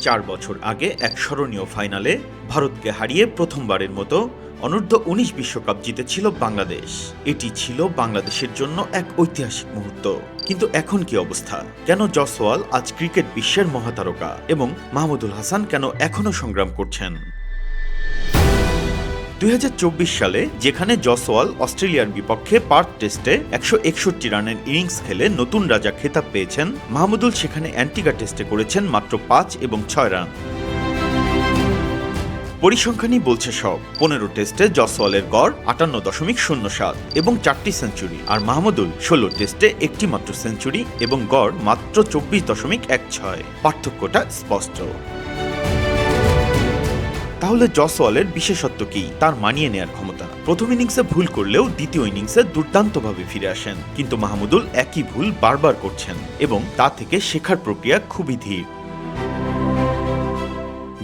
চার বছর আগে এক স্মরণীয় ফাইনালে ভারতকে হারিয়ে প্রথমবারের মতো অনূর্ধ্ব উনিশ বিশ্বকাপ জিতেছিল বাংলাদেশ। এটি ছিল বাংলাদেশের জন্য এক ঐতিহাসিক মুহূর্ত। কিন্তু এখন কি অবস্থা? কেন জসওয়াল আজ ক্রিকেট বিশ্বের মহাতারকা এবং মাহমুদুল হাসান কেন এখনও সংগ্রাম করছেন? দুই হাজার চব্বিশ সালে, যেখানে জসওয়াল অস্ট্রেলিয়ার বিপক্ষে পার্থ টেস্টে একশো একষট্টি রানের ইনিংস খেলে নতুন রাজা খেতাব পেয়েছেন। মাহমুদুল সেখানে অ্যান্টিগা টেস্টে করেছেন মাত্র পাঁচ এবং ছয় রান। পরিসংখ্যানই বলছে সব। পনেরো টেস্টে জসওয়ালের গড় আটান্ন দশমিক শূন্য সাত এবং চারটি সেঞ্চুরি, আর মাহমুদুল ষোলো টেস্টে একটি মাত্র সেঞ্চুরি এবং গড় মাত্র চব্বিশ দশমিক এক ছয়। পার্থক্যটা স্পষ্ট। তাহলে জস ওয়ালের বিশেষত্ব কি? তার মানিয়ে নেয়ার ক্ষমতা। প্রথম ইনিংসে ভুল করলেও দ্বিতীয় ইনিংসে দুর্দান্তভাবে ফিরে আসেন। কিন্তু মাহমুদুল একই ভুল বারবার করছেন এবং তা থেকে শেখার প্রক্রিয়া খুবই ধীর।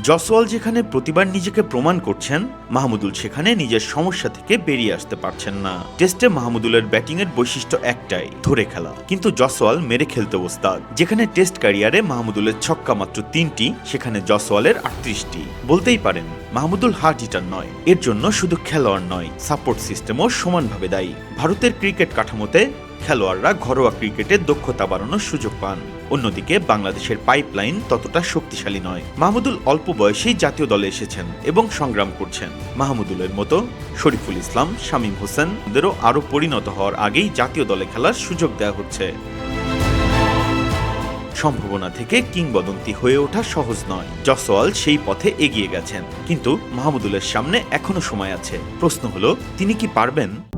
জসওয়াল যেখানে প্রতিবার নিজেকে প্রমাণ করছেন, মাহমুদুল সেখানে নিজের সমস্যা থেকে বেরিয়ে আসতে পারছেন না। টেস্টে মাহমুদুলের ব্যাটিংয়ের বৈশিষ্ট্য একটাই, ধরে খেলা। কিন্তু জসওয়াল মেরে খেলতে ওস্তাদ। যেখানে টেস্ট ক্যারিয়ারে মাহমুদুলের ছক্কা মাত্র তিনটি, সেখানে জসওয়ালের আটত্রিশটি। বলতেই পারেন, মাহমুদুল হার্ড হিটার নয়। এর জন্য শুধু খেলোয়াড় নয়, সাপোর্ট সিস্টেমও সমানভাবে দায়ী। ভারতের ক্রিকেট কাঠামোতে খেলোয়াড়রা ঘরোয়া ক্রিকেটে দক্ষতা বাড়ানোর সুযোগ পান। অন্যদিকে বাংলাদেশের পাইপলাইন ততটা শক্তিশালী নয়। মাহমুদুল অল্প বয়সেই জাতীয় দলে এসেছেন এবং সংগ্রাম করছেন। মাহমুদুলের মতো শরীফুল ইসলাম, শামীম হোসেনদেরও আরও পরিণত হওয়ার আগেই জাতীয় দলে খেলার সুযোগ দেওয়া হচ্ছে। সম্ভাবনা থেকে কিংবদন্তি হয়ে ওঠা সহজ নয়। জসওয়াল সেই পথে এগিয়ে গেছেন। কিন্তু মাহমুদুলের সামনে এখনও সময় আছে। প্রশ্ন হলো, তিনি কি পারবেন?